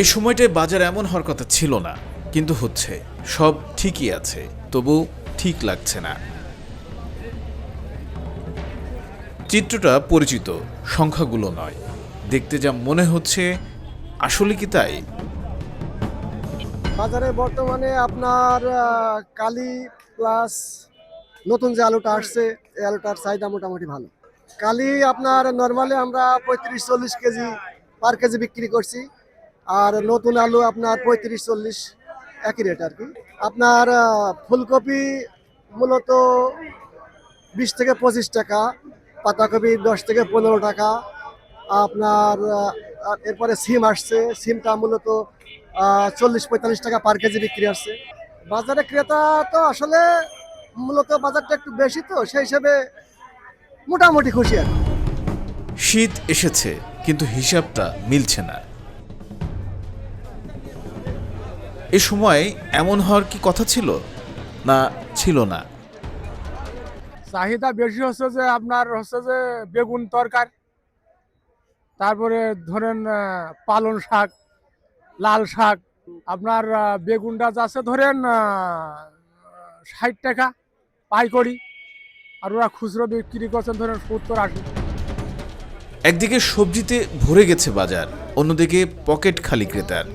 এই সময়টায় বাজার এমন হওয়ার কথা ছিল না, কিন্তু হচ্ছে, সব ঠিকই আছে তবু ঠিক লাগছে না। চিত্রটা পরিচিত, সংখ্যাগুলো নয়। দেখতে যা মনে হচ্ছে, আসলে কি তাই? বাজারে বর্তমানে আপনার কালি প্লাস নতুন যে আলুটা আসছে, এই আলুটার চাহিদা মোটামুটি ভালো। কালি আপনার নর্মালি আমরা পঁয়ত্রিশ চল্লিশ কেজি পার কেজি বিক্রি করছি। আর নতুন আলু আপনার পঁয়ত্রিশ, চল্লিশ, একই রেট আর কি। আপনার ফুলকপি মূলত বিশ থেকে পঁচিশ টাকা, পাতাকপি দশ থেকে পনেরো টাকা। আপনার এরপরে সিম আসছে, সিমটা মূলত চল্লিশ, পঁয়তাল্লিশ টাকা পার কেজি বিক্রি আসছে। বাজারে ক্রেতা তো আসলে মূলত বাজারটা একটু বেশি তো, সেই হিসেবে মোটামুটি খুশি আর। শীত এসেছে, কিন্তু হিসাবটা মিলছে না। এ সময় এমন হওয়ার কি কথা ছিল? না ছিল না। চাহিদা বেশি হচ্ছে যে আপনার হচ্ছে যে বেগুন তরকার তারপরে ধরেন আহ, পালং শাক লাল শাক আপনার বেগুনটা যাচ্ছে ধরেন ষাট টাকা পাইকরি আর ওরা খুচরো বিক্রি করছেন ধরেন সত্তর আশি। একদিকে সবজিতে ভরে গেছে বাজার অন্যদিকে পকেট খালি ক্রেতার।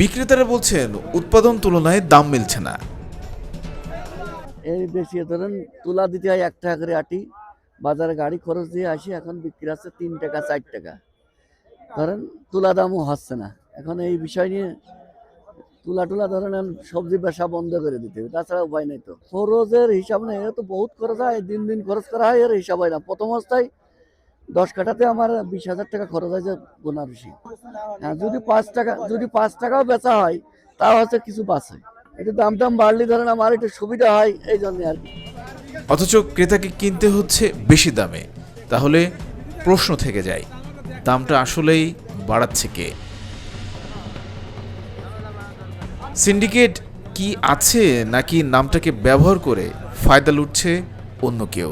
বিক্রেতারা বলছেন, উৎপাদন তুলনায় দাম মিলছে না। এই বেশি ধরেন, তুলা দিতে হয় এক টাকা করে আটি, বাজারে গাড়ি খরচ দিয়ে আসি, এখন বিক্রি আছে তিন টাকা, চার টাকা। ধরেন, তুলা দামও হচ্ছে না। এখন এই বিষয় নিয়ে তুলা টুলা ধরেন সবজি ব্যবসা বন্ধ করে দিতে হবে, তাছাড়া উপায় নেই তো। খরচের হিসাব নেই তো বহুত খরচ হয়, দিন দিন খরচ করা হয়, এর হিসাব হয় না। প্রথম অবস্থায় দশ কাঠাতে আমার বিশ হাজার টাকা খরচ হয় যে গোনা বেশি। হ্যাঁ যদি পাঁচ টাকা যদি পাঁচ টাকাও বেচা হয়, তাও হচ্ছে কিছু বাঁচে। একটু দাম টাম বাড়লে ধরেন আমার একটু সুবিধা হয়, এই জন্য আর কি। অথচ ক্রেতাকে কিনতে হচ্ছে বেশি দামে। তাহলে প্রশ্ন থেকে যায়, দামটা আসলেই বাড়াচ্ছে কে? সিন্ডিকেট কি আছে নাকি নামটাকে ব্যবহার করে ফায়দা লুটছে অন্য কেউ?